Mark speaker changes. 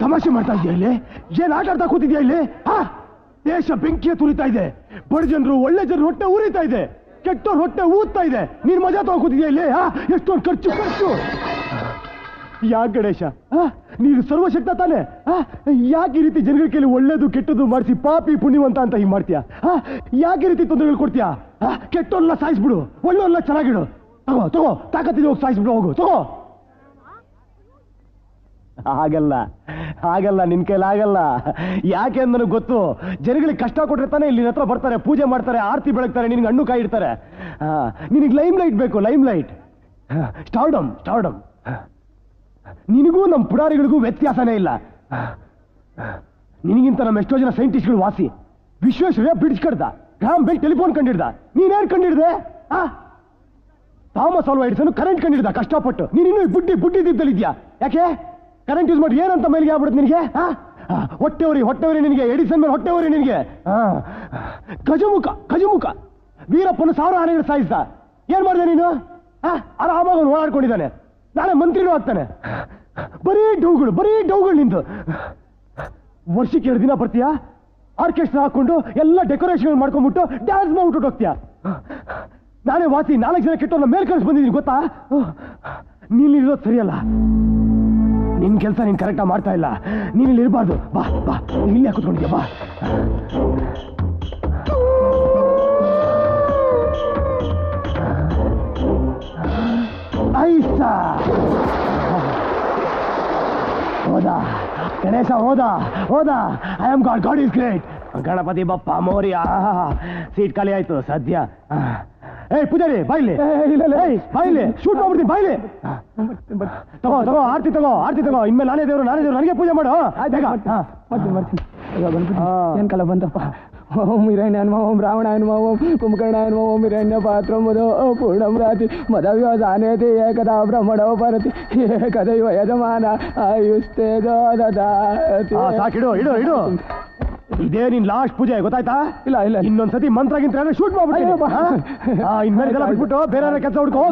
Speaker 1: ತಮಾಷೆ ಮಾಡ್ತಾ ಇದೆಯಾ ಇಲ್ಲಿ? ಏನ್ ಆಟಾಡ್ತಾ ಕೂತಿದ್ಯಾ ಇಲ್ಲಿ? ಹಾ? ದೇಶ ಬೆಂಕಿಯ ತುರಿತಾ ಇದೆ. ಬಡ ಜನರು, ಒಳ್ಳೆ ಜನರು, ಹೊಟ್ಟೆ ಉರಿತಾ ಇದೆ. ಕೆಟ್ಟವ್ರ ಹೊಟ್ಟೆ ಊದ್ತಾ ಇದೆ. ನೀನ್ ಮಜಾ ತಗೊಂಡ್ ಇಲ್ಲಿ? ಹಾ? ಎಷ್ಟೊಂದು ಖರ್ಚು ಖರ್ಚು. ಯಾಕೆ ಗಣೇಶ? ನೀನು ಸರ್ವಶಕ್ತ ತಾನೆ? ಯಾಕೆ ಈ ರೀತಿ ಜನಗಳ ಕೈಲಿ ಒಳ್ಳೇದು, ಕೆಟ್ಟದ್ದು ಮಾಡಿಸಿ ಪಾಪಿ, ಪುಣ್ಯವಂತ ಅಂತ ಹಿಂಗ್ ಮಾಡ್ತೀಯಾ? ಯಾಕೆ ಈ ರೀತಿ ತೊಂದರೆಗಳು ಕೊಡ್ತೀಯಾ? ಕೆಟ್ಟವ್ರನ್ನ ಸಾಯಿಸ್ಬಿಡು. ಒಳ್ಳೆಯವ್ರನ್ನ ಚೆನ್ನಾಗಿಡು. ತಗೋ ತಗೋ. ತಾಕತ್ತಿದ್ರೆ ಹೋಗಿ ಸಾಯಿಸ್ಬಿಡು, ಹೋಗು. ತಗೋ. ಆಗಲ್ಲ ಆಗಲ್ಲ, ನಿನ್ ಕೈಲಿ ಆಗಲ್ಲ. ಯಾಕೆ ಅಂದ್ರೆ ಗೊತ್ತು, ಜನಗಳಿಗೆ ಕಷ್ಟ ಕೊಟ್ರೆ ತಾನೇ ಇಲ್ಲಿ ಹತ್ರ ಬರ್ತಾರೆ, ಪೂಜೆ ಮಾಡ್ತಾರೆ, ಆರತಿ ಬೆಳಗ್ತಾರೆ, ನಿನ್ಗೆ ಹಣ್ಣು ಕಾಯಿ ಇಡ್ತಾರೆ. ನಿನಗೆ ಲೈಮ್ ಲೈಟ್ ಬೇಕು ಲೈಮ್ ಲೈಟ್ ಸ್ಟಾರ್ಡಮ್ ಸ್ಟಾರ್ಡಮ್ ನಿನಗೂ ನಮ್ಮ ಪುಡಾರಿಗಳಿಗೂ ವ್ಯತ್ಯಾಸನೇ ಇಲ್ಲ. ನಿನಗಿಂತ ನಮ್ಮ ಎಷ್ಟೋ ಜನ ಸೈಂಟಿಸ್ಟ್ಗಳು ವಾಸಿ. ವಿಶ್ವೇಶ್ವರಯ್ಯ ಬಿಡಿಸ್ಕಡ್ದ ರಾಮ್ ಬೆಲ್ ಟೆಲಿಫೋನ್ ಕಂಡಿಡ್ದ. ನೀನೇನ್ ಕಂಡಿಡ್ದೆ? ಆ ಥಾಮಸ್ ಆಲ್ವಾ ಎಡಿಸನ್ ಕರೆಂಟ್ ಕಂಡಿಡ್ದ, ಕಷ್ಟಪಟ್ಟು. ನೀನು ಬುಡ್ಡಿ ಬುಡ್ಡಿ ದಿದ್ದಲ್ಲಿದ್ಯಾ ಯಾಕೆ? ಕರೆಂಟ್ ಯೂಸ್ ಮಾಡಿ ಏನಂತ ಮೈಲಿಗೆ ಆಗ್ಬಿಡುತ್ತೆ ನಿನಗೆ? ಹೊಟ್ಟೆವರಿ ಹೊಟ್ಟೆವರಿ ನಿನಗೆ, ಎಡಿಸನ್ ಮೇಲೆ ಹೊಟ್ಟೆವರಿ ನಿನಗೆ. ಗಜಮುಖ ಗಜಮುಖ. ವೀರಪ್ಪನ ಸಾವಿರ ಆನೆಗಳು ಸಾಯಿಸ್ದ. ಏನ್ ಮಾಡಿದೆ ನೀನು? ಆರಾಮಾಗ ಓಡಾಡ್ಕೊಂಡಿದ್ದಾನೆ. ನಾಳೆ ಮಂತ್ರಿನೂ ಆಗ್ತಾನೆ. ಬರೀ ಡೌಗಳು ಬರೀ ಡೌಗಳು ನಿಂದು. ವರ್ಷಕ್ಕೆ ಎರಡು ದಿನ ಬರ್ತೀಯಾ? ಆರ್ಕೆಸ್ಟ್ರಾ ಹಾಕೊಂಡು ಎಲ್ಲ ಡೆಕೋರೇಷನ್ ಮಾಡ್ಕೊಂಡ್ಬಿಟ್ಟು ಡ್ಯಾನ್ಸ್ ಮಾಡ್ಬಿಟ್ಟು ಹೋಗ್ತೀಯಾ? ನಾನೇ ವಾಸಿ ನಾಲ್ಕು ಜನ ಕೆಟ್ಟವ್ರನ್ನ ಮೇಲ್ ಕಳಿಸ್ ಬಂದಿದ್ದೀನಿ, ಗೊತ್ತಾ? ನೀನು ಇರೋದು ಸರಿಯಲ್ಲ. ನಿನ್ ಕೆಲಸ ನೀನ್ ಕರೆಕ್ಟಾಗಿ ಮಾಡ್ತಾ ಇಲ್ಲ. ನೀನ್ ಇಲ್ಲಿ ಇರಬಾರ್ದು. ಬಾ ಬಾ. ಇಲ್ಲಿ ಕೂತ್ಕೊಂಡಿದ್ಯಾ? ಬಾ. ಐಸಾ. ಹೋದ. ಗಣೇಶ, ಹೋದ. ಹೋದ. I am God God is great Ganapati Bappa, Morya. Seat ಖಾಲಿ ಆಯ್ತು. ಸದ್ಯ. ಏಯ್ ಪೂಜಾರಿ ಬಾಯ್ಲಿ. ಬಾಯ್ಲಿ. ಶೂಟ್ ಮಾಡ್ಬಿಡ್ತೀನಿ ಬಾಯ್ಲಿ. ತಗೋ ತಗೋ ಆರ್ತಿ ತಗೋ ಆರ್ತಿ ತಗೋ. ಇನ್ಮೇಲೆ ನಾನೇ ದೇವ್ರು ನಾನೇ ದೇವರು. ನನಗೆ ಪೂಜೆ ಮಾಡು.
Speaker 2: ಏನ್ ಕಲ ಬಂತಪ್ಪ ಓಂ ಹಿರಣ್ಯನ್ಮ ಓಂ ರಾವಣಾಯನ್ಮ ಓಂ ಕುಂಭಕರ್ಣಾಯನ್ಮ ಓಂ ಹಿರಣ್ಯ ಪಾತ್ರ ಮದೋ ಪೂರ್ಣಂ ರಾತಿ ಮದವ್ಯೋ ಜಾನೇತಿ ಏಕದಾ ಬ್ರಹ್ಮಣೋ ಪರತಿ ಏಕದೈವ ಯಜಮಾನ ಆಯುಸ್ತೇಜೋ ದದಾತಿ
Speaker 1: ಸಾಕಿಡು ಇಡು ಇಡು. ಇದೇ ನಿನ್ ಲಾಸ್ಟ್ ಪೂಜೆ ಗೊತ್ತಾಯ್ತಾ?
Speaker 2: ಇಲ್ಲ ಇಲ್ಲ
Speaker 1: ಇನ್ನೊಂದ್ಸತಿ ಮಂತ್ರ ಗಿಂತ್ರ ಶೂಟ್ ಮಾಡ್ಬಿಟ್ಟು. ಇನ್ಮೇಲೆ ಬಿಟ್ಬಿಟ್ಟು ಬೇರೆ ಕೆಲಸ ಹುಡ್ಕೋ